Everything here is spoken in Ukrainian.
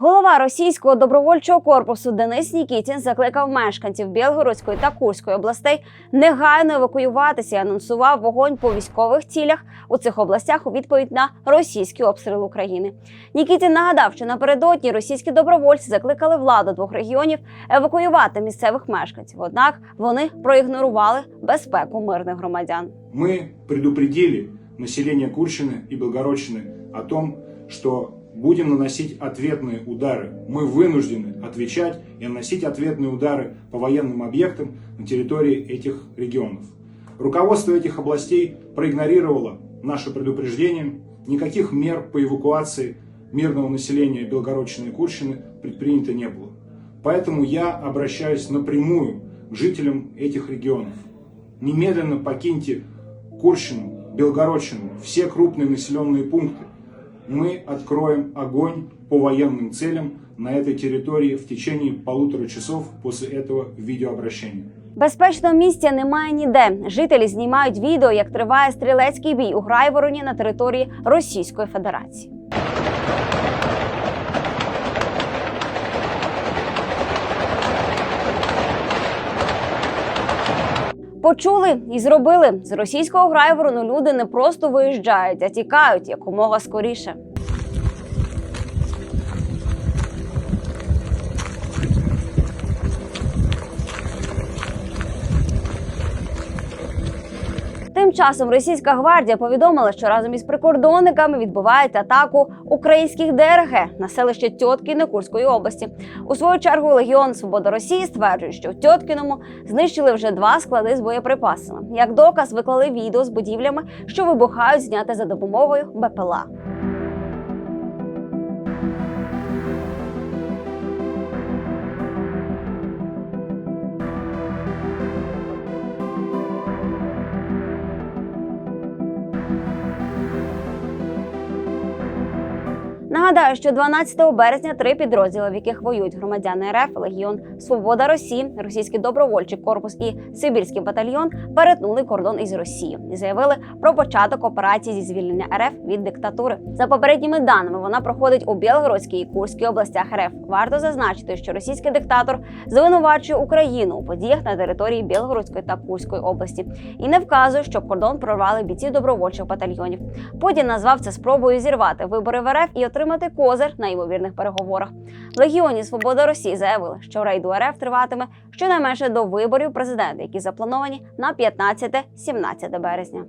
Голова російського добровольчого корпусу Денис Нікітін закликав мешканців Білгородської та Курської областей негайно евакуюватися і анонсував вогонь по військових цілях у цих областях у відповідь на російський обстріл України. Нікітін нагадав, що напередодні російські добровольці закликали владу двох регіонів евакуювати місцевих мешканців. Однак вони проігнорували безпеку мирних громадян. Мы предупредили население Курщины и Белгородчины о том, что будем наносить ответные удары. Мы вынуждены отвечать и наносить ответные удары по военным объектам на территории этих регионов. Руководство этих областей проигнорировало наше предупреждение. Никаких мер по эвакуации мирного населения Белгородчины и Курщины предпринято не было. Поэтому я обращаюсь напрямую к жителям этих регионов. Немедленно покиньте Курщину, Белгородчину, все крупные населенные пункты. Мы откроем огонь по военным целям на этой территории в течение полутора часов после этого видеообращения. Безпечного місця немає ніде. Жителі знімають відео, як триває стрілецький бій у Грайвороні на території Російської Федерації. Почули і зробили з російського Грайворону. Люди не просто виїжджають, а тікають якомога скоріше. Тим часом російська гвардія повідомила, що разом із прикордонниками відбувають атаку українських ДРГ на селище Тьоткіне Курської області. У свою чергу Легіон Свобода Росії стверджує, що в Тьоткіному знищили вже два склади з боєприпасами. Як доказ виклали відео з будівлями, що вибухають, зняти за допомогою БПЛА. Нагадаю, що 12 березня три підрозділи, в яких воюють громадяни РФ, Легіон Свобода Росії, Російський добровольчий корпус і Сибірський батальйон перетнули кордон із Росією і заявили про початок операції зі звільнення РФ від диктатури. За попередніми даними вона проходить у Білгородській і Курській областях РФ. Варто зазначити, що російський диктатор звинувачує Україну у подіях на території Білгородської та Курської області і не вказує, що кордон прорвали бійці добровольчих батальйонів. Путін назвав це спробою зірвати вибори в РФ і отримати козир на ймовірних переговорах. В Легіоні Свобода Росії заявили, що рейду РФ триватиме щонайменше до виборів президента, які заплановані на 15-17 березня.